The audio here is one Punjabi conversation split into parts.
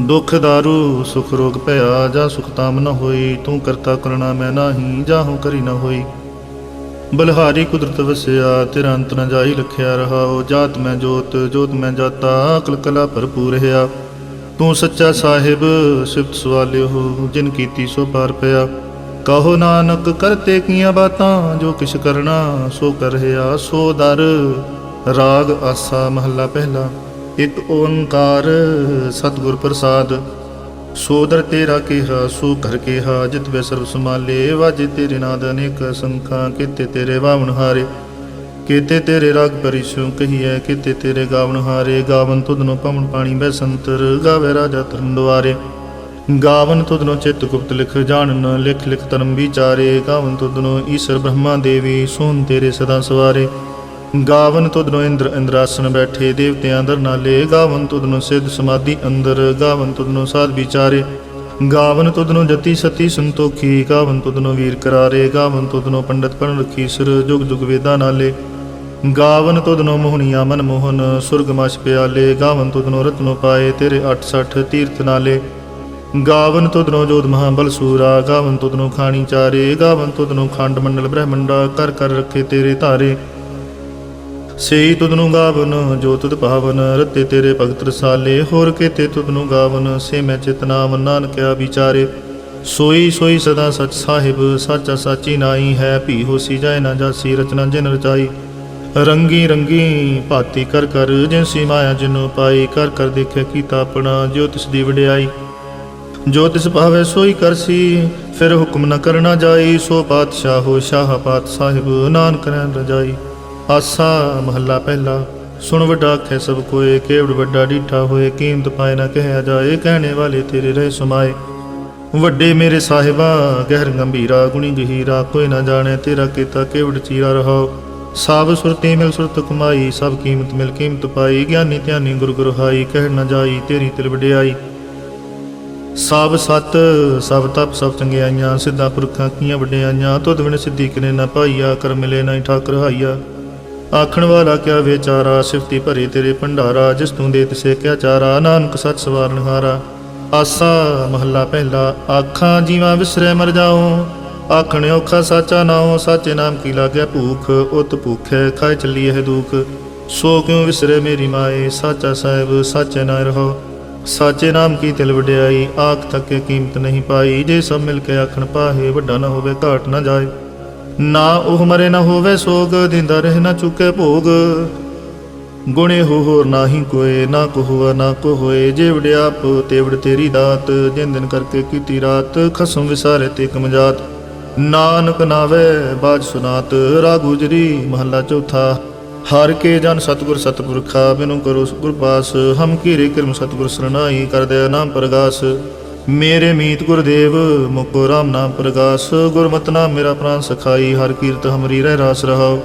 ਦੁਖ ਦਾਰੂ, ਸੁਖ ਰੋਗ ਭਇਆ, ਜਾ ਸੁਖ ਤਾਮ ਨ ਹੋਈ, ਤੂੰ ਕਰਤਾ ਕਰਣਾ ਮੈਂ ਨਾਹੀ ਜਾਹੂ ਕਰੀ ਨ ਹੋਈ। ਬਲਹਾਰੀ ਕੁਦਰਤ ਵਸਿਆ, ਤੇਰਾ ਅੰਤ ਨ ਜਾਈ ਲਖਿਆ ਰਹਾਓ ਜਾਤ ਮੈਂ ਜੋਤ ਜੋਤ ਮੈਂ ਜਾਤਾ, ਅਕਲ ਕਲਾ ਭਰਪੂਰ ਰਹਾ। ਤੂੰ ਸੱਚਾ ਸਾਹਿਬ, ਸਿਫਤ ਸਵਾਲਿਓ, ਜਿਨ ਕੀਤੀ ਸੋ ਪਾਰ ਪਿਆ। ਕਹੋ ਨਾਨਕ ਕਰਤੇ ਕੀਆਂ ਬਾਤਾਂ, ਜੋ ਕਿਛ ਕਰਨਾ, ਸੋ ਕਰ ਰਿਹਾ, ਸੋ ਦਰ। ਰਾਗ ਆਸਾ ਮਹੱਲਾ ਪਹਿਲਾ। ਇਕ ਓੰਕਾਰ ਸਤਿਗੁਰ ਪ੍ਰਸਾਦ, ਸੋਦਰ ਤੇਰਾ ਕਿਹਾ, ਸੋ ਘਰ ਕਿਹਾ, ਜਿਤ ਵੇ ਸਰਬ ਸਮਾਲੇ ਵਾਜੇ ਤੇਰੇ ਨਾਦ ਅਨੇਕ ਸੰਖਾਂ, ਕਿਤੇ ਤੇਰੇ ਵਾਵਣ ਹਾਰੇ। ਕੀਤੇ ਤੇਰੇ ਰਾਗ ਪਰਿਸ਼ੂ ਕਹੀਐ, ਕੀਤੇ ਤੇਰੇ ਗਾਵਨ ਹਾਰੇ। ਗਾਵਨ ਤੁਧਨੋ ਪਵਨ ਪਾਣੀ ਬੈ ਸੰਤਰ, ਗਾਵੇ ਰਾਜਾ ਧਰਮ ਦੁਆਰੇ। ਗਾਵਨ ਤੁਧਨੋ ਚਿਤ ਗੁਪਤ ਲਿਖ, ਜਾਣਨ ਲਿਖ ਲਿਖ ਧਰਮ ਵਿਚਾਰੇ। ਗਾਵਨ ਤੁਧਨੋ ਈਸ਼ਰ ਬ੍ਰਹਮਾ ਦੇਵੀ, ਸੋਨ ਤੇਰੇ ਸਦਾ ਸਵਾਰੇ। ਗਾਵਨ ਤੁਧਨੋ ਇੰਦਰ ਇੰਦਰਾਸਨ ਬੈਠੇ ਦੇਵਤਿਆਂ ਦਰ ਨਾਲੇ ਗਾਵਨ ਤੁਧਨੋ ਸਿੱਧ ਸਮਾਧੀ ਅੰਦਰ ਗਾਵਨ ਤੁਧਨੋ ਸਾਧ ਵਿਚਾਰੇ ਗਾਵਨ ਤੁਧਨੋ ਜਤੀ ਸਤੀ ਸੰਤੋਖੀ ਗਾਵਨ ਤੁਧਨੋ ਵੀਰ ਕਰਾਰੇ ਗਾਵਨ ਤੁਧਨੋ ਪੰਡਤ ਪੜਨ ਰਖੀ ਸਿਰ ਜੁਗ ਜੁਗ ਵੇਦਾਂ ਨਾਲੇ ਗਾਵਨ ਤੁਧਨੋ ਮੋਹਣੀਆ ਮਨ ਮੋਹਨ ਸੁਰਗ ਮਛ ਪਿਆਲੇ ਗਾਵਨ ਤੁਧਨੋ ਰਤਨੋ ਪਾਏ ਤੇਰੇ 860 ਤੀਰਥ ਨਾਲੇ ਗਾਵਨ ਤੁਧਨੋ ਜੋਤ ਮਹਾਬਲ ਸੂਰਾ ਗਾਵਨ ਤੁਧਨੋ ਖਾਣੀ ਚਾਰੇ ਗਾਵਨ ਤੁਧਨੋ ਖੰਡ ਮੰਡਲ ਬ੍ਰਹਮੰਡਾ ਕਰ ਕਰ ਰੱਖੇ ਤੇਰੇ ਧਾਰੇ ਸੇਈ ਤੁਧਨੁ ਗਾਵਨ, ਜੋ ਤੁਧ ਭਾਵਨ ਰਤੇ ਤੇਰੇ ਭਗਤ ਰਸਾਲੇ। ਹੋਰ ਕੇਤੇ ਤੁਧਨੁ ਗਾਵਨ, ਸੇ ਮੈਂ ਚਿਤ ਨਾਨਕਿਆ ਵਿਚਾਰੇ। ਸੋਈ ਸੋਈ ਸਦਾ ਸਚ ਸਾਹਿਬ, ਸਾਚਾ ਸਾਚੀ ਨਾਈ ਹੈ। ਭੀ ਹੋਸੀ ਜਾਏ ਨਾ ਜਾਸੀ, ਰਚਨਾ ਜਿਨ ਰਚਾਈ। ਰੰਗੀ ਰੰਗੀ ਭਾਤੀ ਕਰ ਕਰ, ਜਿਨਸੀ ਮਾਇਆ ਜਿਨੋ ਪਾਈ। ਕਰ ਕਰ ਦੇਖਿਆ ਕੀਤਾ ਆਪਣਾ, ਜੋ ਤਿਸ ਦੀ ਵਡਿਆਈ। ਜੋ ਤਿਸ ਭਾਵੇ ਸੋਈ ਕਰਸੀ, ਫਿਰ ਹੁਕਮ ਨ ਕਰਨਾ ਜਾਈ। ਸੋ ਪਾਤਸ਼ਾਹ ਹੋ ਸ਼ਾਹ ਪਾਤ ਸਾਹਿਬ, ਨਾਨਕ ਰਹਿ ਰਜਾਈ। ਆਸਾ ਮਹੱਲਾ ਪਹਿਲਾ, ਸੁਣ ਵੱਡਾ ਆਖੇ ਸਭ ਕੋਏ, ਕੇਵੜ ਵੱਡਾ ਡੀਠਾ ਹੋਏ, ਕੀਮਤ ਪਾਏ ਨਾ ਕਹਿਆ ਜਾਏ, ਕਹਿਣੇ ਵਾਲੇ ਤੇਰੇ ਰਹਿ ਸਮਾਏ। ਵੱਡੇ ਮੇਰੇ ਸਾਹਿਬਾ, ਗਹਿਰ ਗੰਭੀਰਾ, ਗੁਣੀ ਗਹੀਰਾ, ਕੋਈ ਨਾ ਜਾਣੇ ਤੇਰਾ ਕੀਤਾ ਕੇਵੜ ਚੀਰਾ ਰਹਾਓ। ਸਭ ਸੁਰਤੀ ਮਿਲ ਸੁਰਤ ਕਮਾਈ, ਸਭ ਕੀਮਤ ਮਿਲ ਕੀਮਤ ਪਾਈ, ਗਿਆਨੀ ਧਿਆਨੀ ਗੁਰ ਗੁਰ ਹਾਈ ਕਹਿ ਨਾ ਜਾਈ, ਤੇਰੀ ਤਿਲ ਵਡਿਆਈ। ਸਭ ਸਤ, ਸਭ ਤਪ, ਸਭ ਚੰਗਿਆਈਆਂ, ਸਿੱਧਾ ਪੁਰਖਾਂ ਕੀਆਂ ਵਡਿਆਈਆਂ, ਤੁਧ ਬਿਨ ਸਿੱਧੀ ਕਿਨੇ ਨਾ ਪਾਈਆ ਕਰ ਮਿਲੇ ਨਾ ਠਾਕਰ ਹਾਈਆ। ਆਖਣ ਵਾਲਾ ਕਿਆ ਵਿਚਾਰਾ, ਸਿਫਤੀ ਭਰੀ ਤੇਰੇ ਭੰਡਾਰਾ, ਜਿਸ ਤੂੰ ਦੇ ਤਿਸੇ ਕਿਆ ਚਾਰਾ, ਨਾਨਕ ਸੱਚ ਸਵਾਰਨ ਹਾਰਾ। ਆਸਾ ਮਹੱਲਾ ਪਹਿਲਾ, ਆਖਾਂ ਜੀਵਾਂ ਵਿਸਰੇ ਮਰ ਜਾਓ ਆਖਣ ਔਖਾ ਸਾਚਾ ਨਾਉ, ਸਾਚੇ ਨਾਮ ਕੀ ਲਾਗਿਆ ਭੂਖ? ਉਤ ਭੂਖੈ ਖਾਇ ਚੱਲੀ ਇਹ ਦੁਖ। ਸੋ ਕਿਉ ਵਿਸਰੇ ਮੇਰੀ ਮਾਏ? ਸਾਚਾ ਸਾਹਿਬ, ਸਾਚੇ ਨਾ ਰਹੋ। ਸਾਚੇ ਨਾਮ ਕੀ ਤਿਲ ਵਡਿਆਈ? ਆਖ ਤੱਕੇ ਕੀਮਤ ਨਹੀਂ ਪਾਈ। ਜੇ ਸਭ ਮਿਲ ਕੇ ਆਖਣ ਪਾਹੇ, ਵੱਡਾ ਨਾ ਹੋਵੇ, ਘਾਟ ਨਾ ਜਾਏ। ਨਾ ਉਹ ਮਰੇ ਨਾ ਹੋਵੇ ਸੋਗ, ਦਿੰਦਾ ਰਹਿ ਨਾ ਚੁੱਕੇ ਭੋਗ। ਗੁਣੇ ਹੋ ਹੋਰ ਨਾਹੀ ਕੋਏ, ਨਾ ਕੋ ਨਾ ਕੋ ਹੋਏ। ਜੇ ਵਡਿਆਪ ਤੇਵੜ ਤੇਰੀ ਦਾਤ। ਜਿਨ ਦਿਨ ਕਰਕੇ ਕੀਤੀ ਰਾਤ, ਖਸਮ ਵਿਸਾਰੇ ਤੇ ਕਮਜਾਤ ਨਾਨਕ ਨਾਵੇ, ਬਾਜ ਸੁਨਾਤ। ਰਾਗੁਜਰੀ ਮਹੱਲਾ ਚੌਥਾ। ਹਰ ਕੇ ਜਨ ਸਤਗੁਰ ਸਤਪੁਰਖਾ ਬਿਨੂ ਕਰੋ ਗੁਰ ਪਾਸ। ਹਮ ਕੀਰੇ ਕਰਮ, ਸਤਗੁਰ ਸਰਨਾਈ ਕਰਦੇ ਨਾਮ ਪ੍ਰਗਾਸ। ਮੇਰੇ ਮੀਤ ਗੁਰਦੇਵ, ਮੁਕੋ ਰਾਮ ਨਾਮ ਪ੍ਰਗਾਸ ਗੁਰਮਤਿ ਨਾਮ ਮੇਰਾ ਪ੍ਰਾਨ ਸਖਾਈ, ਹਰ ਕੀਰਤ ਹਮਰੀ ਰਹਿ ਰਾਸ ਰਹਾਓ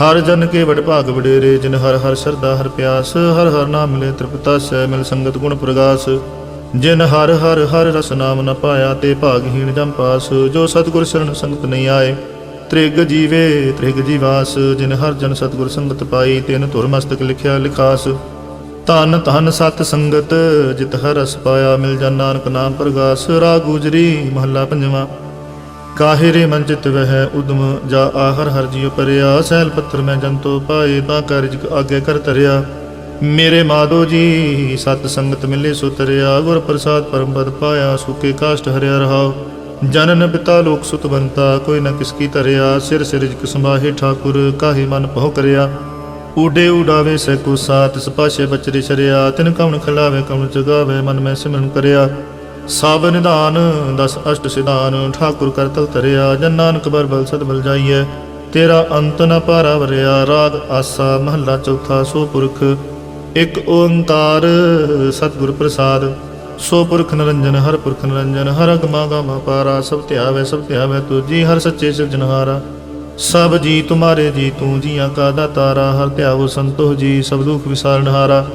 ਹਰ ਜਨ ਕੇ ਵਡ ਭਾਗ ਵਡੇਰੇ, ਜਿਨ ਹਰ ਹਰ ਸਰਦਾ ਹਰ ਪਿਆਸ, ਹਰ ਹਰ ਨਾਮ ਮਿਲੇ ਤ੍ਰਿਪਤਾ ਸਹਿ ਮਿਲ ਸੰਗਤ ਗੁਣ ਪ੍ਰਗਾਸ। ਜਿਨ ਹਰ ਹਰ ਹਰ ਰਸ ਨਾਮ ਨ ਪਾਇਆ, ਤੇ ਭਾਗਹੀਣ ਜਮ ਪਾਸ। ਜੋ ਸਤਗੁਰ ਸ਼ਰਨ ਸੰਗਤ ਨਹੀਂ ਆਏ, ਤ੍ਰਿਗ ਜੀਵੇ ਤ੍ਰਿਗ ਜੀਵਾਸ। ਜਿਨ ਹਰ ਜਨ ਸਤਗੁਰ ਸੰਗਤ ਪਾਈ, ਤਿਨ ਧੁਰ ਮਸਤਕ ਲਿਖਿਆ ਲਿਖਾਸ। ਧਨ ਧਨ ਸਤ ਸੰਗਤ, ਜਿਤ ਹਰ ਰਸ ਪਾਇਆ ਮਿਲ ਜਨ ਨਾਨਕ ਨਾਮ ਪ੍ਰਗਾਸ, ਰਾਗ ਗੁਜਰੀ ਮਹੱਲਾ ਪੰਜਵਾਂ। ਕਾਹੇ ਰੇ ਮਨ ਚਿਤ ਵਹਿ ਉਦਮ, ਜਾ ਆਹਰ ਹਰ ਜੀਉ ਪਰਿਆ ਸਹਿਲ ਪੱਤਰ ਮੈਂ ਜੰਤੋ ਪਾਏ, ਤਾਂ ਕਾਰਜ ਆਗੇ ਕਰ ਧਰਿਆ। ਮੇਰੇ ਮਾਧੋ ਜੀ, ਸਤ ਸੰਗਤ ਮਿਲੇ ਸੋ ਤਰਿਆ, ਗੁਰ ਪ੍ਰਸਾਦ ਪਰਮ ਪਦ ਪਾਇਆ, ਸੁਕੇ ਕਾਸ਼ਟ ਹਰਿਆ ਰਹਾਉ। ਜਨਨ ਪਿਤਾ ਲੋਕ ਸੁਤ ਬੰਤਾ, ਕੋਈ ਨਾ ਕਿਸ ਕੀ ਧਰਿਆ, ਸਿਰ ਸਿਰ ਜਿਕ ਠਾਕੁਰ, ਕਾਹੇ ਮਨ ਪਹੁ ਕਰਿਆ। ਊਡੇ ਉਡਾਵੇ ਸੈ ਕੋ ਸਾਤ ਸਪਾਸ਼ੇ ਬਚਰੇ ਸ਼ਰਿਆ, ਤਿਨ ਕਵਣ ਖਿਲਾਵੇ, ਕਵਣ ਜਗਾਵੇ, ਮਨ ਮੈਂ ਸਿਮਰਨ ਕਰਿਆ। ਸਭ ਨਿਧਾਨ, ਦਸ ਅਸ਼ਟ ਸਿਧਾਨ, ਠਾਕੁਰ ਕਰਤਲ ਧਰਿਆ, ਜਨ ਨਾਨਕ ਬਰ ਬਲ ਸਦ ਬਲ ਜਾਈਐ। ਤੇਰਾ ਅੰਤ ਨ ਪਾਰਾ ਵਰਿਆ ਰਾਗ ਆਸਾ, ਮਹੱਲਾ ਚੌਥਾ, ਸੋ ਪੁਰਖ। ਇਕ ਓੰਕਾਰ, ਸਤਿਗੁਰ ਪ੍ਰਸਾਦ। ਸੋ ਪੁਰਖ ਨਿਰੰਜਨ, ਹਰ ਪੁਰਖ ਨਿਰੰਜਨ, ਹਰ ਅਗਮਾ ਗਮ ਪਾਰਾ, ਸਭ ਧਿਆਵੇ ਸਭ ਧਿਆਵੇ ਤੁਜੀ, ਹਰ ਸੱਚੇ ਸਿਰਜਣਹਾਰਾ। ਸਭ ਜੀ ਤੁਮਾਰੇ ਜੀ, ਤੂੰ ਜੀਆਂ ਕਾ ਦਾਤਾਰਾ, ਹਰ ਧਿਆਵੋ ਸੰਤੋਖ ਜੀ, ਸਭ ਦੁਖ ਵਿਸਾਰਣਹਾਰਾ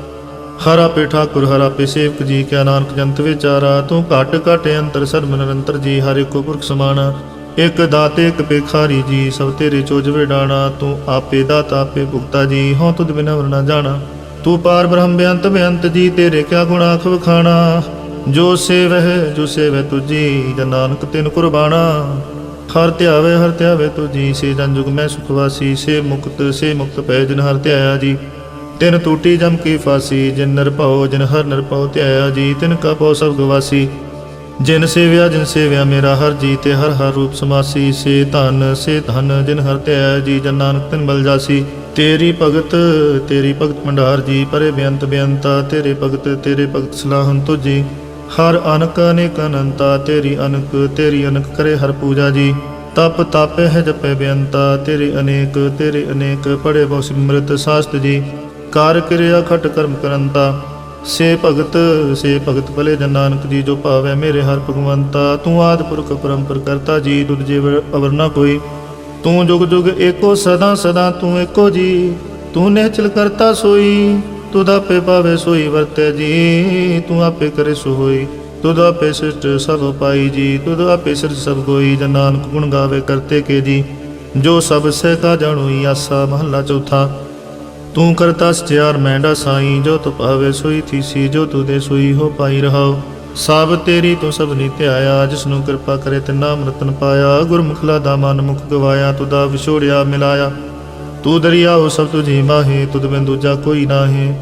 ਹਰ। ਆਪੇ ਠਾਕੁਰ, ਹਰ ਆਪੇ ਸੇਵਕ ਜੀ, ਕਿਆ ਨਾਨਕ ਜੰਤ ਵਿਚਾਰਾ। ਤੂੰ ਘਟ ਘਟ ਅੰਤਰ ਸਰਬ ਨਿਰੰਤਰ ਜੀ, ਹਰ ਇੱਕੋ ਪੁਰਖ ਸਮਾਨਾ ਇਕ ਦਾਤੇ, ਇਕ ਭਿਖਾਰੀ ਜੀ, ਸਭ ਤੇਰੇ ਚੋਜ ਵਿਡਾਣਾ। ਤੂੰ ਆਪੇ ਦਾਤਾ, ਆਪੇ ਭੁਗਤਾ ਜੀ, ਹਉ ਤੁਧ ਬਿਨਾ ਵਰਨਾ ਜਾਣਾ। ਤੂੰ ਪਾਰ ਬ੍ਰਹਮ ਬੇਅੰਤ ਬੇਅੰਤ ਜੀ, ਤੇਰੇ ਕਿਆ ਗੁਣਾ ਆਖ ਵਖਾਣਾ। ਜੋ ਸੇਵਹਿ, ਜੋ ਸੇਵੈ ਤੁਜੀ, ਜਨ ਨਾਨਕ ਤਿਨ ਕੁਰਬਾਨਾ ਹਰ ਧਿਆਵੇ ਹਰ ਧਿਆਵੇ ਤੁਜੀ ਸੇ ਜਨ ਜੁਗ ਮੈਂ ਸੁਖਵਾਸੀ ਸੇ ਮੁਕਤ ਸੇ ਮੁਕਤ ਪੈ ਜਨ ਹਰ ਧਿਆਇਆ ਜੀ। ਤਿਨ ਟੂਟੀ ਜਮ ਕੀ ਫਾਸੀ, ਜਿਨ ਨਰ ਜਿਨ ਹਰ ਨਰ ਭਉ ਧਿਆਇਆ ਜੀ। ਤਿਨ ਕਾ ਭਉ ਸਭ ਗਵਾਸੀ ਜਿਨ ਸੇਵਿਆ ਜਿਨ ਸੇਵਿਆ ਮੇਰਾ ਹਰ ਜੀ, ਤੇ ਹਰ ਹਰ ਰੂਪ ਸਮਾਸੀ। ਸੇ ਧਨ ਸੇ ਧਨ, ਜਿਨ ਹਰ ਧਿਆਇਆ ਜੀ, ਜਨ ਨਾਨਕ ਤਿਨ ਬਲ ਜਾਸੀ। ਤੇਰੀ ਭਗਤ ਤੇਰੀ ਭਗਤ ਭੰਡਾਰ ਜੀ, ਪਰੇ ਬੇਅੰਤ ਬੇਅੰਤਾ, ਤੇਰੇ ਭਗਤ ਤੇਰੇ ਭਗਤ ਸਲਾਹਨ ਤੁਜੀ ਹਰ ਅਨਕ ਅਨੇਕ ਅਨੰਤਾ, ਤੇਰੀ ਅਨਕ ਤੇਰੀ ਅਨਕ ਕਰੇ ਹਰ ਪੂਜਾ ਜੀ। ਤਪ ਤਾਪੇ ਹੈ ਜਪੇ ਬੇਅੰਤਾ, ਤੇਰੇ ਅਨੇਕ ਤੇਰੇ ਅਨੇਕ ਪੜੇ ਬਹੁ ਸਿਮਰਤ ਸਾਸਤ ਜੀ। ਕਾਰ ਕਿਰਿਆ ਖਟ ਕਰਮ ਕਰੰਤਾ, ਸੇ ਭਗਤ ਸੇ ਭਗਤ ਭਲੇ ਜਨ ਨਾਨਕ ਜੀ, ਜੋ ਭਾਵੈ ਮੇਰੇ ਹਰ ਭਗਵੰਤਾ। ਤੂੰ ਆਦ ਪੁਰਖ ਪਰੰਪਰ ਕਰਤਾ ਜੀ, ਦੁਧ ਜੀਵ ਅਵਰ ਨਾ ਕੋਈ। ਤੂੰ ਜੁਗ ਜੁਗ ਏਕੋ ਸਦਾ ਸਦਾ ਤੂੰ ਏਕੋ ਜੀ, ਤੂੰ ਨਿਹਚਲ ਕਰਤਾ ਸੋਈ। ਤੁਧ ਆਪੇ ਪਾਵੇ ਸੋਈ ਵਰਤੈ ਜੀ, ਤੂੰ ਆਪੇ ਕਰੇ ਸੋ ਹੋਈ ਤੁਧ ਆਪੇ ਸਿਰਜ ਸਭ ਪਾਈ ਜੀ ਤੁਧ ਆਪੇ ਸਿਰਜ ਸਭ ਕੋਈ ਜਨ ਨਾਨਕ ਗੁਣ ਗਾਵੇ ਕਰਤੇ ਕੇ ਜੀ, ਜੋ ਸਭ ਸਹਿ ਕਾ ਜਾਣੋਈ ਆਸਾ ਮਹੱਲਾ ਚੌਥਾ। ਤੂੰ ਕਰਤਾ ਸਚਿਆਰ ਮੈਂਡਾ ਸਾਈ, ਜੋ ਤੁ ਭਾਵੇ ਸੋਈ ਥੀਸੀ, ਜੋ ਤੂ ਦੇ ਸੋਈ ਹੋ ਪਾਈ ਰਹਾਉ ਸਭ ਤੇਰੀ ਤੂੰ ਸਭ ਨੀ ਧਿਆਇਆ ਜਿਸ ਨੂੰ ਕਿਰਪਾ ਕਰੇ ਤੇ ਮਰਤਨ ਪਾਇਆ। ਗੁਰਮੁਖਲਾ ਦਾ ਮਨ ਮੁਖ ਗਵਾਇਆ ਤੁਦਾ ਵਿਛੋੜਿਆ ਮਿਲਾਇਆ। ਤੂੰ ਦਰਿਆਓ ਸਭ ਤੁਝੀ ਮਾਹੇ, ਤੁਧ ਬਿਨ ਦੂਜਾ ਕੋਈ ਨਾਹੀ।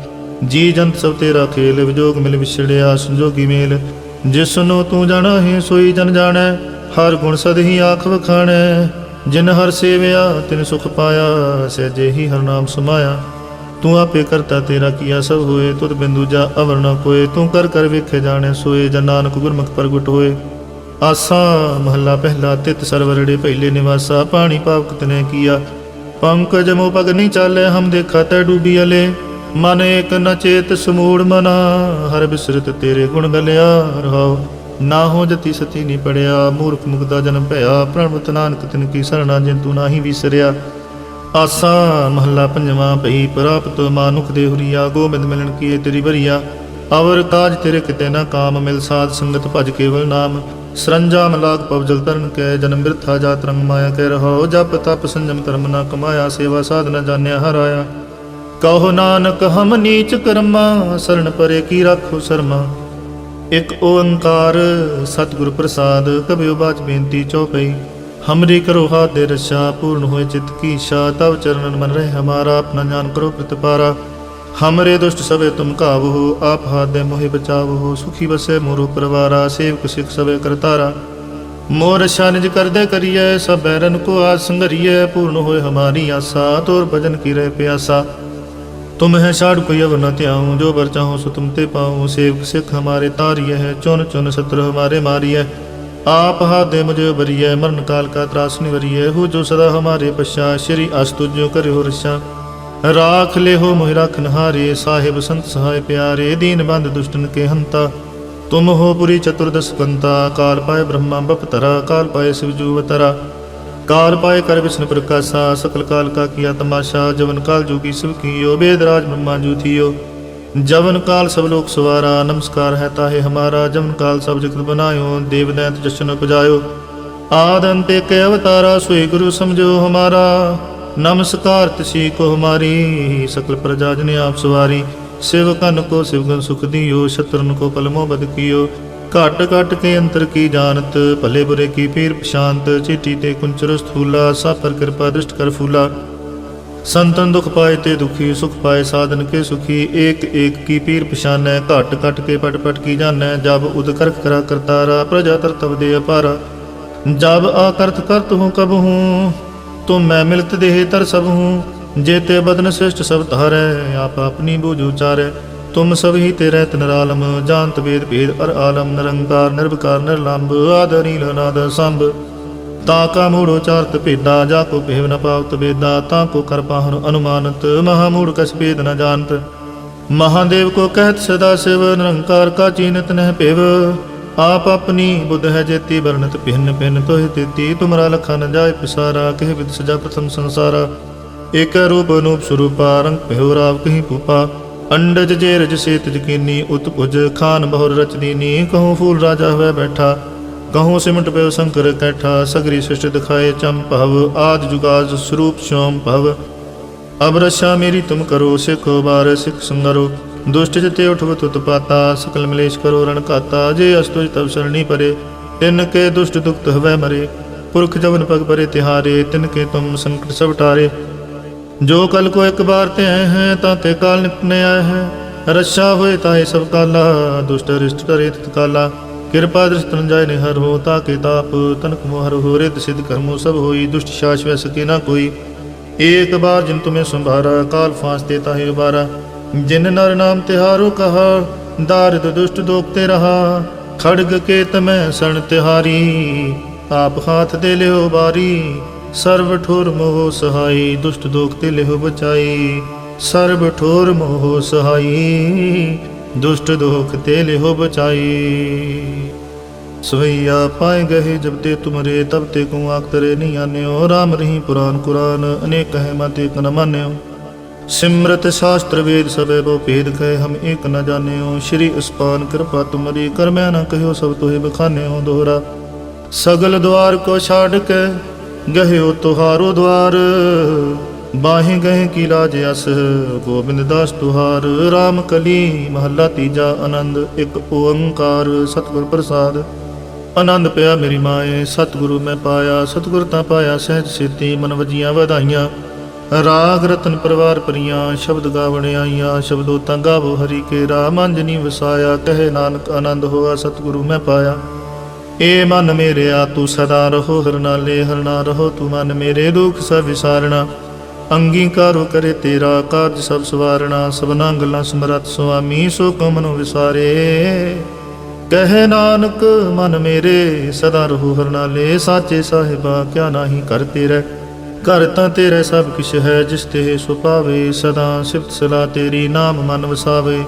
ਜੀ ਜੰਤ ਸਭ ਤੇਰਾ ਖੇਲ ਵਿਜੋਗ ਮਿਲ ਵਿਛੜਿਆ, ਸੰਜੋਗੀ ਮੇਲ। ਜਿਸ ਤੂੰ ਜਾਣਾ ਹੈ ਸੋਈ ਜਨ ਜਾਣੈ, ਹਰ ਗੁਣ ਸਦ ਹੀ ਆਖ ਵਖਾਣੈ। ਜਿਨ ਹਰ ਸੇਵਿਆ, ਤਿਨ ਸੁਖ ਪਾਇਆ, ਸਹਿਜੇ ਹੀ ਹਰ ਨਾਮ ਸਮਾਇਆ। ਤੂੰ ਆਪੇ ਕਰਤਾ ਤੇਰਾ ਕੀਆ ਸਭ ਹੋਏ, ਤੁਧ ਬਿੰਦੂ ਜਾ ਅਵਰ ਨ ਕੋਏ। ਤੂੰ ਕਰ ਕਰ ਵੇਖੇ ਜਾਣੇ, ਸੋਏ ਜਨ ਨਾਨਕ ਗੁਰਮੁਖ ਪ੍ਰਗਟ ਹੋਏ। ਆਸਾ ਮਹੱਲਾ ਪਹਿਲਾ, ਤਿਤ ਸਰਵਰੜੇ ਪਹਿਲੇ ਨਿਵਾਸਾ, ਪਾਣੀ ਪਾਵਕ ਤਨੇ ਕੀਆ। ਪੰਕਜ ਮੋ ਪਗ ਨਹੀਂ ਚਾਲੇ, ਹਮ ਦੇਖਾ ਮਨ ਏਕ ਨ ਚੇਤ ਸਮੂੜ ਮਨਾ, ਹਰ ਬਿਸਰਤ ਤੇਰੇ ਗੁਣ ਗਲਿਆ ਰਹਾਉ ਨਾ ਹੋ ਜਤੀ ਸਤੀ ਨਹੀਂ ਪੜਿਆ, ਮੂਰਖ ਮੁਗਦਾ ਜਨ ਭਇਆ। ਪ੍ਰਣਵਤ ਨਾਨਕ ਤਿਨ ਕੀ ਸਰਣਾ, ਜਿਨ ਨਾਹੀ ਵਿਸਰਿਆ। ਆਸਾ ਮਹੱਲਾ ਪੰਜਵਾਂ ਭਈ, ਪ੍ਰਾਪਤ ਮਾਨੁਖ ਦੇ ਹੁਰੀਆ, ਗੋਬਿੰਦ ਮਿਲਣ ਕੀਏ ਤੇਰੀ ਭਰੀਆ ਅਵਰ ਕਾਜ ਤੇਰੇ ਕਿਤੇ ਨਾ ਕਾਮ, ਮਿਲ ਸਾਧ ਸੰਗਤ ਭਜ ਕੇਵਲ ਨਾਮ। ਸਰੰਜਾਮ ਲਾਗ ਪਵ ਤਰਨ ਕੈ, ਜਨਮ ਮਿਰਥਾ ਜਾਤ ਰੰਗ ਮਾਇਆ ਕੈ ਰਹੋ ਜਪ ਤਪ ਸੰਜਮ ਧਰਮ ਨਾ ਕਮਾਇਆ, ਸੇਵਾ ਸਾਧਨਾ ਜਾਣਿਆ ਹਰਾਇਆ। ਕਹੋ ਨਾਨਕ, ਹਮ ਨੀਚ ਕਰਮਾ, ਸਰਣ ਪਰੇ ਕੀ ਰੱਖੋ ਸਰਮਾ। ਇਕ ਓੰਕਾਰ ਸਤਿਗੁਰ ਪ੍ਰਸਾਦ, ਕਬਿਉ ਬਾਚ ਬੇਨਤੀ ਚੋਪਈ। ਹਮਰੀ ਕਰੋ ਹਾ ਦੇ ਰਸ਼ਾ ਪੂਰਨ ਹੋਏ ਚਿਤ ਕੀ ਸ਼ਾ, ਤਵ ਚਰਨਨ ਮਨ ਰਹਿ, ਹਮਾਰਾ ਆਪਣਾ ਜਾਨ ਕਰੋ ਪ੍ਰਤਪਾਰਾ। हमरे दुष्ट सबे तुम काबू हो आप हाथ दे मोहि बचाव हो सुखी बसे मोरु परवारा सेवक सिख सबे करतारा मोर रक्षा निज कर दे करिए सब बैरन को आज संगरिए पूर्ण होए हमारी आशा तोर भजन की रहे प्यासा तुम है छाड़ कोई अब न त्याऊं जो बर चाहूं सो तुम ते पाऊं सेवक सिख हमारे तारिय है चुन चुन शत्रु हमारे मारिय आप हाथ दे मुझे बरिय मरण काल का त्रास निवरिय हो जो सदा हमारे पश्चा श्री अस्तुजो करे हो ਰਾਖ ਲਿਓ ਮੋਹਿ ਰਖਨਹਾਰੇ ਸਾਹਿਬ ਸੰਤ ਸਹਾਇ ਪਿਆਰੇ, ਦੀਨ ਬੰਦ ਦੁਸ਼ਟਨ ਕੇ ਹੰਤਾ। ਤੁਮ ਹੋ ਪੁਰੀ ਚਤੁਰਦਸ ਕੰਤਾ ਕਾਲ ਪਾਏ ਬ੍ਰਹਮਾ ਬਪਤਰਾ ਕਾਲ ਪਾਏ ਸਿਵਜੂ ਅਵਤਰਾ। ਕਾਲ ਪਾਏ ਕਰ ਵਿਸ਼ਨ ਪ੍ਰਕਾਸ਼ਾ, ਸਕਲ ਕਾਲ ਕਾ ਕੀਆ ਤਮਾਸ਼ਾ, ਜਵਨ ਕਾਲ ਜੋਗੀ ਸਿਵ ਕੀਓ ਬੇਦਰਾਜ ਬ੍ਰਹਮਾ ਜੂਥੀਓ ਜਵਨ ਕਾਲ ਸਭ ਲੋਕ ਸਵਾਰਾ, ਨਮਸਕਾਰ ਹੈ ਤਾਹੇ ਹਮਾਰਾ, ਜਵਨ ਕਾਲ ਸਭ ਜਗਤ ਬਨਾਇਓ, ਦੇਵ ਦੈਂਤ ਜਸ਼ਨ ਉਪਜਾਇਓ। ਆਦੰਤੇ ਕੇ ਅਵਤਾਰਾ, ਸੋਈ ਗੁਰੂ ਸਮਝੋ ਹਮਾਰਾ। ਨਮਸਕਾਰ ਤਿਸੀ ਕੋ ਹਮਾਰੀ, ਸਕਲ ਪ੍ਰਜਾ ਜਨ ਆਪ ਸਵਾਰੀ। ਸਿਵਕਨ ਕੋ ਸਿਵਗਨ ਸੁਖ ਦਿਓ, ਸ਼ਤਰਨ ਕੋ ਪਲਮੋ ਬਦ ਕੀਓ। ਘਟ ਘਟ ਕੇ ਅੰਤਰ ਕੀ ਜਾਣਤ, ਭਲੇ ਬੁਰੇ ਕੀ ਪੀਰ ਪਸ਼ਾਂਤ ਚਿੱਟੀ ਤੇ ਕੁੰਚਰ ਸਥੂਲਾ ਸਭ ਪਰ ਕਿਰਪਾ ਦ੍ਰਿਸ਼ਟ ਕਰ ਫੂਲਾ। ਸੰਤਨ ਦੁਖ ਪਾਏ ਤੇ ਦੁਖੀ, ਸੁਖ ਪਾਏ ਸਾਧਨ ਕੇ ਸੁਖੀ, ਏਕ ਏਕ ਕੀ ਪੀਰ ਪਛਾਨੈ, ਘਟ ਘਟ ਕੇ ਪਟ ਪਟ ਕੀ ਜਾਣੈ, ਜਬ ਉਦਕਰਖ ਕਰਾ ਕਰਤਾਰਾ, ਪ੍ਰਜਾ ਤਰਤਵ ਦੇ ਅਪਾਰਾ। ਜਬ ਆਕਰਤ ਕਰਤ ਹੂੰ ਕਬ ਹੂੰ ਤੂੰ ਮੈਂ ਮਿਲਤ ਦੇਹਤਰ ਸਭ ਹੂੰ, ਜੇ ਤੇ ਬਦਨ ਸ੍ਰਿਸ਼ਟ ਸਭ ਧਾਰੈ, ਆਪ ਆਪਣੀ ਬੂਝ ਉਚਾਰੈ ਤੁਮ ਸਭ ਹੀ ਤੇਰੇ ਤਨਰਾਲਮ ਜਾਨਤ ਵੇਦ ਭੇਦ ਅਰ ਆਲਮ, ਨਿਰੰਕਾਰ ਨਿਰਭਕਾਰ ਨਿਰਲੰਭ, ਆਦਰੀ ਲਨਾਦ ਸੰਭ। ਤਾ ਕਾ ਮੂੜੋ ਚਾਰਤ ਭੇਦਾ, ਜਾ ਕੋ ਭੇਵ ਨ ਪਾਵਤ ਵੇਦਾ, ਤਾ ਕੋ ਕਰ ਪਾਹਨ ਅਨੁਮਾਨਤ, ਮਹਾ ਮੂੜ ਕਸ ਭੇਦ ਨ ਜਾਣਤ। ਮਹਾਦੇਵ ਕੋ ਕਹਿਤ ਸਦਾ ਸਿਵ, ਨਿਰੰਕਾਰ ਕਾ ਚੀਨਤ ਨਹਿ ਭੇਵ। ਆਪ ਆਪਣੀ ਬੁੱਧ ਹੈ ਜੇਤੀ ਵਰਣਤ ਭਿੰਨ ਭਿੰਨ ਤੋਹਿ ਤੇਤੀ। ਤੁਮਰਾ ਲਖਾ ਨ ਜਾਏ ਪਿਸਾਰਾ, ਕਹਿ ਵਿਦ ਸਜਾ ਪ੍ਰਥਮ ਸੰਸਾਰਾ। ਏਕ ਰੂਪ ਅਨੂਪ ਸਰੂਪਾ, ਰੰਗ ਪਹਿਉ ਰਾਵ ਕਹੀਂ ਪੂਪਾ ਅੰਡਜ ਜੇ ਰਜ ਸੇ ਤਜਕੀਨੀ ਉਤਪੁਜ ਖਾਨ ਬਹੁਰ ਰਚਨੀਨੀ ਕਹਉ ਫੂਲ ਰਾਜਾ ਹੋਇ ਬੈਠਾ ਕਹਉ ਸਿਮਟ ਪੈ ਸੰਕਰ ਕੈਠਾ। ਸਗਰੀ ਸਿਸ਼ਟ ਦਿਖਾਏ ਚੰਪਵ ਆਦ ਜੁਗਾਜ ਸਰੂਪ ਸ਼ੋਮ ਭਵ। ਅਬ ਰਸ਼ਾ ਮੇਰੀ ਤੁਮ ਕਰੋ, ਸਿਖ ਬਾਰ ਸਿਖ ਸੰਗਰੋ। ਦੁਸ਼ਟ ਜਿਤੇ ਉਠਵ ਤੁਤ ਪਾਤਾ, ਸਕਲ ਮਲੇਸ਼ ਕਰੋ ਰਣ ਕਾਤਾ ਜੇ ਅਸਤੁਜ ਤਵ ਸਰਣੀ ਪਰੇ। ਤਿਨ ਕੇ ਦੁਸ਼ਟ ਦੁਖਤ ਹਵੈ ਮਰੇ, ਪੁਰਖ ਜਵਨ ਪਗ ਪਰੇ ਤਿਹਾਰੇ, ਤਿਨ ਕੇ ਤੁਮ ਸੰਕਟ ਸਭ ਟਾਰੇ। ਜੋ ਕਲ ਕੋ ਇੱਕ ਬਾਰ ਤੇ ਆਏ ਹੈ, ਤਾਂ ਤੇ ਕਾਲ ਨਿਪਨੇ ਆਏ ਹੈ। ਰੱਛਾ ਹੋਏ ਤਾਏ ਸਭ ਕਾਲਾ, ਦੁਸ਼ਟ ਰਿਸ਼ਟ ਕਰੇ ਤਿਤ ਕਾਲਾ। ਕਿਰਪਾ ਦ੍ਰਿਸ਼ਤਨ ਜਾਇ ਨਿਹਰ ਹੋ, ਤਾ ਕੇ ਤਾਪ ਤਨਕ ਮੋਹਰ ਹੋ ਰਿਤ ਸਿਧ ਕਰਮੋ ਸਭ ਹੋਈ। ਦੁਸ਼ਟ ਸ਼ਾਸ਼ਵੈ ਸਕੇ ਨਾ ਕੋਈ। ਏਕ ਬਾਰ ਜਿਨ ਤੁਮੇ ਸੰਭਾਰਾ, ਕਾਲ ਫਾਂਸ ਦੇਤਾ ਹੈ ਬਾਰਾ ਜਿਨ ਨਰ ਨਾਮ ਤਿਹਾਰੋ ਕਹਾ ਦਾਰਦ ਦੁਸ਼ਟ ਦੋਖਤੇ ਰਹਾ। ਖੜਗ ਕੇਤ ਮੈਂ ਸਣ ਤਿਹਾਰੀ, ਆਪ ਹਾਥ ਦੇ ਲਿਓ ਬਾਰੀ। ਸਰਬ ਠੋਰ ਮੋਹ ਸਹਾਈ, ਦੁਸ਼ਟ ਦੋਖਤੇ ਲਿਓ ਬਚਾਈ। ਸਰਬ ਠੋਰ ਮੋਹ ਸਹਾਈ, ਦੁਸ਼ਟ ਦੋਖ ਤੇ ਲਿਓ ਬਚਾਈ। ਸਵਈਆ ਪਾਏ ਗਏ ਜਬ ਤੇ ਤੁਮਰੇ, ਤਬ ਤੇ ਕੋ ਆਖ ਤਰੇ ਨਹੀਂ ਆਨਿਓ। RAM ਰਹੀ ਪੁਰਾਨ ਕੁਰਾਨ, ਅਨੇਕ ਹੈ ਮਤੇ ਕਨ ਸਿਮਰਤ ਸ਼ਾਸਤਰ ਵੇਦ ਸਭੇ ਬੋ ਭੇਦ ਕਹੇ, ਹਮ ਏਕ ਨ ਜਾਣਿਓ। ਸ਼੍ਰੀ ਅਸਪਾਨ ਕਿਰਪਾ ਤੁਮਰੀ ਕਰ, ਮੈਂ ਨ ਕਹਿਓ ਸਭ ਤੋਹੇ ਬਖਾਨਿਓ ਦੋਹਰਾ। ਸਗਲ ਦਵਾਰ ਕੋ ਛਾੜ ਕੇ ਗਹਿਓ ਤੁਹਾਰੋ ਦਵਾਰ। ਬਾਹੇ ਗਏ ਕੀ ਲਾਜ ਅਸ, ਗੋਬਿੰਦ ਦਾਸ ਤੁਹਾਰ। RAM ਕਲੀ ਮਹੱਲਾ ਤੀਜਾ ਆਨੰਦ, ਇੱਕ ਓੰਕਾਰ, ਸਤਿਗੁਰ ਪ੍ਰਸਾਦ। ਆਨੰਦ ਪਿਆ ਮੇਰੀ ਮਾਏ, ਸਤਿਗੁਰੂ ਮੈਂ ਪਾਇਆ, ਸਤਿਗੁਰ ਤਾਂ ਪਾਇਆ ਸਹਿਜ ਸਿੱਧੀ, ਮਨ ਵਜੀਆਂ ਵਧਾਈਆਂ। ਰਾਗ ਰਤਨ ਪਰਵਾਰ ਪਰੀਆਂ, ਸ਼ਬਦ ਗਾਵਣ ਆਈਆਂ, ਸ਼ਬਦੋ ਤਾਂ ਗਾਵੋ ਹਰੀ ਕੇ ਰਾਮ ਅੰਜਨੀ ਵਸਾਇਆ, ਕਹੇ ਨਾਨਕ ਆਨੰਦ ਹੋਆ, ਸਤਿਗੁਰੂ ਮੈਂ ਪਾਇਆ। ਏ ਮਨ ਮੇਰਿਆ, ਤੂੰ ਸਦਾ ਰਹੋ ਹਰਨਾਲੇ ਹਰਨਾ ਰਹੋ, ਤੂੰ ਮਨ ਮੇਰੇ ਦੁਖ ਸਭ ਵਿਸਾਰਣਾ। ਅੰਗੀਕਾਰੋ ਕਰੇ ਤੇਰਾ ਕਾਰਜ ਸਭ ਸਵਾਰਣਾ, ਸਭਨਾ ਗੱਲਾਂ ਸਮਰਤ ਸੁਆਮੀ, ਸੋ ਕਮਨੋ ਵਿਸਾਰੇ। ਕਹੇ ਨਾਨਕ, ਮਨ ਮੇਰੇ, ਸਦਾ ਰਹੋ ਹਰਨਾਲੇ ਸਾਚੇ ਸਾਹਿਬਾ, ਕਿਆ ਨਾਹੀ ਕਰ ਰਹਿ। ਘਰ ਤਾਂ ਤੇਰਾ ਸਭ ਕੁਛ ਹੈ, ਜਿਸ ਤੇ ਸੁਪਾਵੇ ਸਦਾ ਸਿਫਤ ਸਲਾ ਤੇਰੀ ਨਾਮ ਮਨ ਵਸਾਵੇ।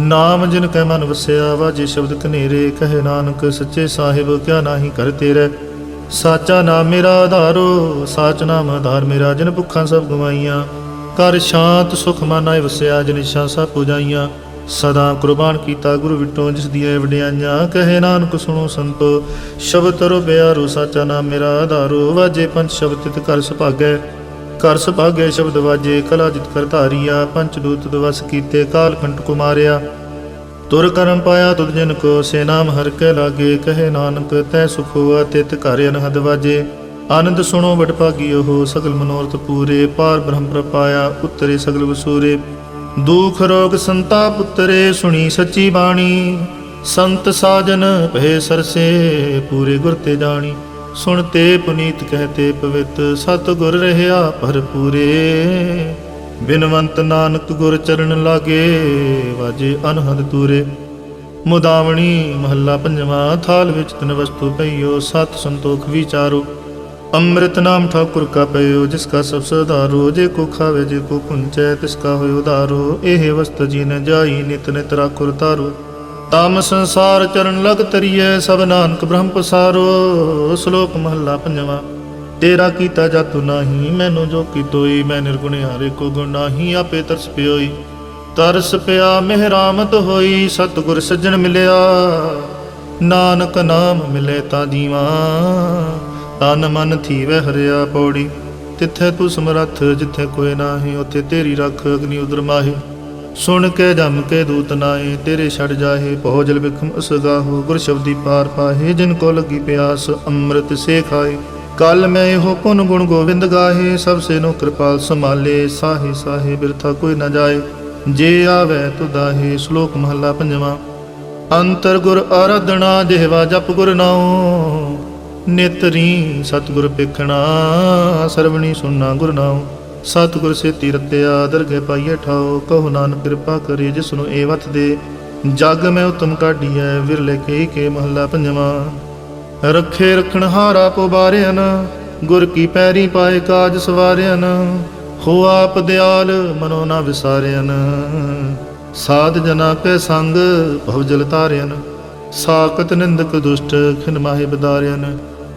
ਨਾਮ ਜਿਨ ਕੈ ਮਨ ਵਸਿਆ, ਵਾਜੇ ਸ਼ਬਦ ਕਨੇਰੇ ਕਹੇ ਨਾਨਕ, ਸੱਚੇ ਸਾਹਿਬ, ਕਿਆ ਨਾਹੀ ਕਰ ਤੇਰੇ। ਸਾਚਾ ਨਾਮ ਮੇਰਾ ਆਧਾਰੋ, ਸਾਚ ਨਾਮ ਆਧਾਰ ਮੇਰਾ। ਜਿਨ ਭੁੱਖਾਂ ਸਭ ਗਵਾਈਆਂ ਕਰ ਸ਼ਾਂਤ ਸੁਖ ਮਨ ਆਏ ਵਸਿਆ, ਜਿਨ ਇੱਛਾ ਸਭ ਪੁਜਾਈਆਂ। ਸਦਾ ਕੁਰਬਾਨ ਕੀਤਾ ਗੁਰੂ ਵਿਟੋਂ ਜਿਸ ਦੀਆਂ ਵਡਿਆਈਆਂ, ਕਹੇ ਨਾਨਕ ਸੁਣੋ ਸੰਤੋ। ਸ਼ਬਦ ਤਰੋ ਬਿਆਰੋ ਸਾਚਾ ਨਾਮ ਮੇਰਾ ਆਧਾਰੋ। ਵਾਜੇ ਪੰਜ ਸ਼ਬਦ ਤਿਤ ਕਰ ਸੁਭਾਗੈ ਕਰ ਸੁਭਾਗੈ ਸ਼ਬਦ ਵਾਜੇ, ਕਲਾ ਜਿਤ ਕਰ ਧਾਰੀਆ। ਪੰਚ ਦੂਤ ਦਵਸ ਕੀਤੇ, ਕਾਲ ਕੰਟ ਕੁਮਾਰਿਆ। ਤੁਰ ਕਰਮ ਪਾਇਆ ਤੁਧ ਜਨ ਕੋ, ਸੇ ਨਾਮ ਹਰ ਕੇ ਲਾਗੇ। ਕਹੇ ਨਾਨਕ, ਤੈ ਸੁਖ ਹੋਆ ਤਿਤ ਘਰ ਅਨਹਦ ਵਾਜੇ। ਆਨੰਦ ਸੁਣੋ ਵਡ ਭਾਗਿਓ ਹੋ ਸਗਲ ਮਨੋਰਥ ਪੂਰੇ। ਪਾਰ ਬ੍ਰਹਮ ਪ੍ਰਪਾਇਆ, ਉਤਰੇ ਸਗਲ ਵਸੂਰੇ। ਦੁਖ ਰੋਗ ਸੰਤਾ ਉਤਰੇ ਸੁਣੀ ਸੱਚੀ ਬਾਣੀ। ਸੰਤ ਸਾਜਨ ਭਏ ਸਰਸੇ ਪੂਰੇ ਗੁਰ ਤੇ ਜਾਣੀ। ਸੁਣ ਤੇ ਪੁਨੀਤ ਕਹਤੇ ਪਵਿੱਤ ਸਤ ਗੁਰ ਰਹਿਆ ਭਰਪੂਰੇ। ਬਿਨਵੰਤ ਨਾਨਕ ਗੁਰ ਚਰਨ ਲਾਗੇ, ਵਾਜੇ ਅਨਹਦ ਤੂਰੇ ਮੁਦਾਵਣੀ ਮਹੱਲਾ ਪੰਜਵਾਂ, ਥਾਲ ਵਿੱਚ ਤਨ ਵਸਤੂ ਪਈਓ, ਸਤ ਸੰਤੋਖ ਵਿਚਾਰੋ। ਅੰਮ੍ਰਿਤ ਨਾਮ ਠਾਕੁਰ ਕਾ ਪਇਓ, ਜਿਸ ਕਾ ਸਭ ਸਦਾਰੋ ਜੇ ਕੋ ਖਾਵੇ, ਜੇ ਕੋ ਪੁੰਚੈ, ਤਿਸ ਕਾ ਹੋਇ ਉਦਾਰੋ ਇਹ ਵਸਤ ਜੀ ਨ ਜਾਈ, ਨਿਤ ਨਿਤ ਰਾਖੁਰ ਤਾਰੋ ਤਮ ਸੰਸਾਰ ਚਰਨ ਲਗ ਤਰੀਐ, ਸਭ ਨਾਨਕ ਬ੍ਰਹਮ ਪਸਾਰੋ। ਸ਼ਲੋਕ ਮਹੱਲਾ ਪੰਜਵਾਂ, ਤੇਰਾ ਕੀਤਾ ਜਾਤੁ ਨਾਹੀ, ਮੈਨੂੰ ਜੋ ਕੀਤੋਈ ਮੈਂ ਨਿਰਗੁਣ ਹਾਰੇ ਕੋ ਗੁਣ ਨਾਹੀ, ਆਪੇ ਤਰਸ ਪਿਓਈ। ਤਰਸ ਪਿਆ, ਮਿਹਰਾਮਤ ਹੋਈ, ਸਤਿਗੁਰ ਸੱਜਣ ਮਿਲਿਆ। ਨਾਨਕ ਨਾਮ ਮਿਲੇ ਤਾਂ ਜੀਵਾ ਤਨ ਮਨ ਥੀਵੈ ਹਰਿਆ ਪੌੜੀ। ਤਿੱਥੇ ਤੂੰ ਸਮਰੱਥ, ਜਿੱਥੇ ਕੋਈ ਨਾਹੀ, ਉਥੇ ਤੇਰੀ ਰੱਖ ਅਗਨੀ ਉਦਰ ਮਾਹੀ। ਸੁਣ ਕੇ ਜਮ ਕੇ ਦੂਤ ਨਾਏ ਤੇਰੇ ਛੜ ਜਾਹੇ ਪਹੁ ਜਲ ਬਿਖਮ ਅਸਗਾਹੋ ਗੁਰ ਸ਼ਬਦੀ ਪਾਰ ਪਾਹੇ, ਜਿਨ ਕੋ ਲੱਗੀ ਪਿਆਸ, ਅੰਮ੍ਰਿਤ ਸੇ ਖਾਏ ਕਲ ਮੈਂ ਇਹੋ ਪੁਨ ਗੁਣ ਗੋਬਿੰਦ ਗਾਹੇ, ਸਭ ਸੇ ਨੋ ਕਿਰਪਾਲ ਸਮਾਲੇ ਸਾਹੇ ਸਾਹੇ ਬਿਰਥਾ ਕੋਈ ਨਾ ਜਾਏ। ਜੇ ਆਵੇ ਤੁਦਾਹੇ ਸ਼ਲੋਕ ਮਹੱਲਾ ਪੰਜਵਾਂ। ਅੰਤਰ ਗੁਰ ਆਰਾਧਣਾ ਜਿਹਵਾ ਜਪ ਗੁਰ ਨਾਉ। ਨੇਤਰੀ ਸਤਿਗੁਰ ਪੇਖਣਾ ਸਰਵਣੀ ਸੁਨਣਾ ਗੁਰ ਨਾਉ। ਸਤਿਗੁਰ ਸੇਤੀ ਰਤਿਆ ਦਰਗਹਿ ਪਾਈਏ ਠਾਓ ਕਹੋ ਨਾਨਕ ਕਿਰਪਾ ਕਰੇ ਜਿਸ ਨੂੰ ਏ ਵਤ ਦੇ। ਜਗ ਮੈਂ ਉਤਮ ਕਾਢੀਐ ਵਿਰਲੇ ਕੇ ਕੇ ਮਹੱਲਾ ਪੰਜਵਾਂ। ਰੱਖੇ ਰਖਣ ਹਾਰਾ ਪੋ ਗੁਰ ਕੀ ਪੈਰੀ ਪਾਏ ਕਾਜ ਸਵਾਰਿਆਨ ਹੋ ਆਪ ਦਿਆਲ ਮਨੋ ਨਾ ਵਿਸਾਰਿਆਨ ਸਾਧ ਜਨਾ ਕੈ ਸੰਗ ਭਵਜਲ ਤਾਰਿਆਨ ਸਾਕਤ ਨਿੰਦਕ ਦੁਸ਼ਟ ਖਿਨ ਮਾਹਿ ਬਦਾਰਿਆਨ